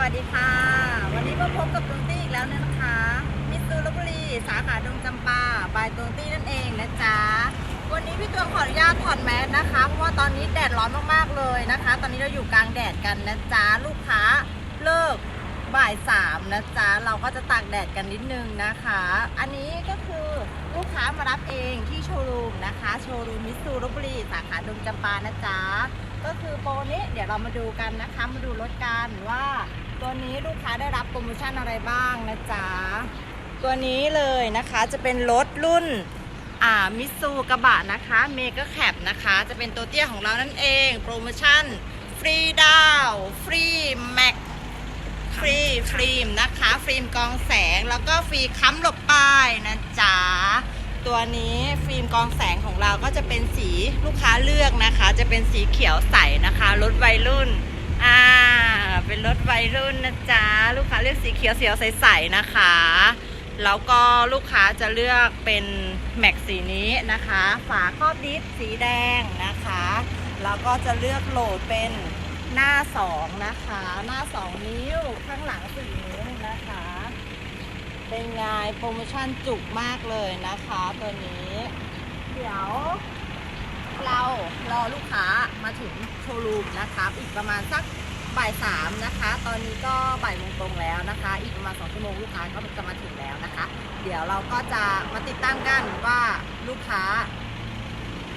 วัสดีค่ะ วันนี้มาพบกับตรงตี้อีกแล้วนะคะ มิสซูลบุรี สาขาดงจำปาบายตรงตี้นั่นเองนะจ๊ะ วันนี้พี่ตัวขออนุญาตถอดแมสนะคะ เพราะว่าตอนนี้แดดร้อนมากๆเลยนะคะ ตอนนี้เราอยู่กลางแดดกันนะจ๊ะ ลูกค้าเลิกบ่ายสามนะจ๊ะ เราก็จะตากแดดกันนิดนึงนะคะ อันนี้ก็คือลูกค้ามารับเองที่โชว์รูมนะคะ โชว์รูมมิสซูลบุรี สาขาดงจำปานะจ๊ะก็คือโปรนี้เดี๋ยวเรามาดูกันนะคะ มาดูรถกันว่า ตัวนี้ลูกค้าได้รับโปรโมชั่นอะไรบ้างนะจ๊ะ ตัวนี้เลยนะคะจะเป็นรถรุ่นอ่ามิซูกระบะนะคะเมก a แคปนะคะ จะเป็นตัวเตี้ยของเรานั่นเอง โปรโมชั่น ฟรีดาวฟรีแม็กฟรีฟิล์มนะคะฟิล์มกองแสงแล้วก็ฟรีค้ำหลบป้ายนะจ๊ะตัวนี้ฟิล์มกองแสงของเราก็จะเป็นสีลูกค้าเลือกนะคะ จะเป็นสีเขียวใสนะคะรถวัยรุ่นอ่า เป็นรถวัยรุ่นนะจ๊ะ ลูกค้าเลือกสีเขียวเสียวใสๆนะคะ แล้วก็ลูกค้าจะเลือกเป็นแม็กสีนี้นะคะ ฝาครอบดิสสีแดงนะคะ แล้วก็จะเลือกโหลดเป็นหน้า 2 นะคะ หน้า 2 นิ้วข้างหลัง4นิ้วนะคะ เป็นไงโปรโมชั่นจุกมากเลยนะคะตัวนี้ เดี๋ยวเรารอลูกค้ามาถึงโชว์รูมนะคะ อีกประมาณสัก บ่ายสามนะคะ ตอนนี้ก็บ่ายโมงตรงแล้วนะคะ อีกประมาณสองชั่วโมงลูกค้าก็จะมาถึงแล้วนะคะ เดี๋ยวเราก็จะมาติดตั้งกันว่าลูกค้า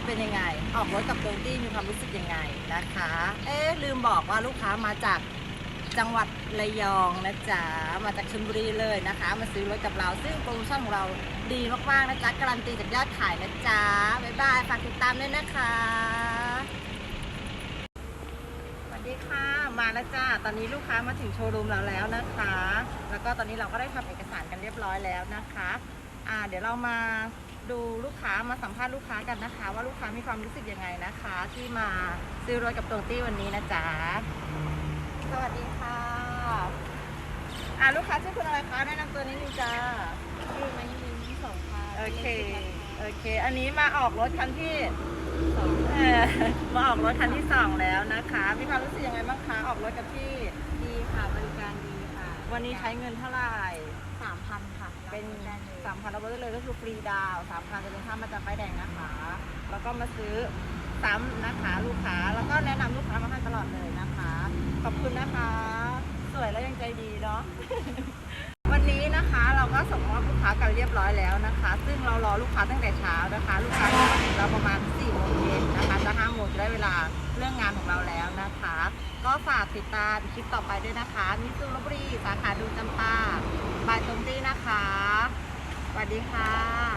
เป็นยังไง ออกรถกับโดนตี้มีความรู้สึกยังไงนะคะ เอ๊ะลืมบอกว่าลูกค้ามาจากจังหวัดระยองนะจ๊ะ มาจากชลบุรีเลยนะคะ มาซื้อรถกับเรา ซึ่งโปรโมชั่นของเราดีมากๆนะจ๊ะ การันตีจากยอดขายนะจ๊ะ บ๊ายบาย ฝากติดตามด้วยนะคะ สวัสดีค่ะ มาแล้วจ้า ตอนนี้ลูกค้ามาถึงโชว์รูมเราแล้วนะคะ แล้วก็ตอนนี้เราก็ได้ทำเอกสารกันเรียบร้อยแล้วนะคะอ่าเดี๋ยวเรามาดูลูกค้ามาสัมภาษณ์ลูกค้ากันนะคะ ว่าลูกค้ามีความรู้สึกยังไงนะคะ ที่มาซื้อรถกับตรงตี้วันนี้นะจ๊ะสวัสดีค่ะอ่าลูกค้าชื่อคุณอะไรคะแนะนำตัวนิดนึงจ้าชื่อมายุริสองค่ะโอเคโอเค อันนี้มาออกรถคันที่ เอ่อมาออกรถคันที่สองแล้วนะคะมีความรู้สึกยังไงบ้างคะออกรถกับพี่ดีค่ะบริการดีค่ะวันนี้ใช้เงินเท่าไหร่สามพันค่ะเป็นรับได้เลยสามพันเราไปได้เลยก็คือฟรีดาวสามพันจะเป็นค่ามาจากไฟแดงนะคะ แล้วก็มาซื้อซ้ำนะคะลูกค้าแล้วก็แนะนำลูกค้ามาให้ตลอดเลยนะคะ ขอบคุณนะคะ สวยแล้วยังใจดีเนาะวันนี้นะคะเราก็ส่งมอบลูก ค้ากันเรียบร้อยแล้วนะคะ ซึ่งเรารอลูกค้าตั้งแต่เช้านะคะ ลูกค้าจะมาถึงเราประมาณ4โมงเย็นนะคะจะ5โมงจะได้เวลาเรื่องงานของเราแล้วนะคะ ก็ฝากติดตามคลิปต่อไปด้วยนะคะมิสซูลบุรีสาขาดูจำปาบายตรงตี้นะคะสวัสดีค่ะ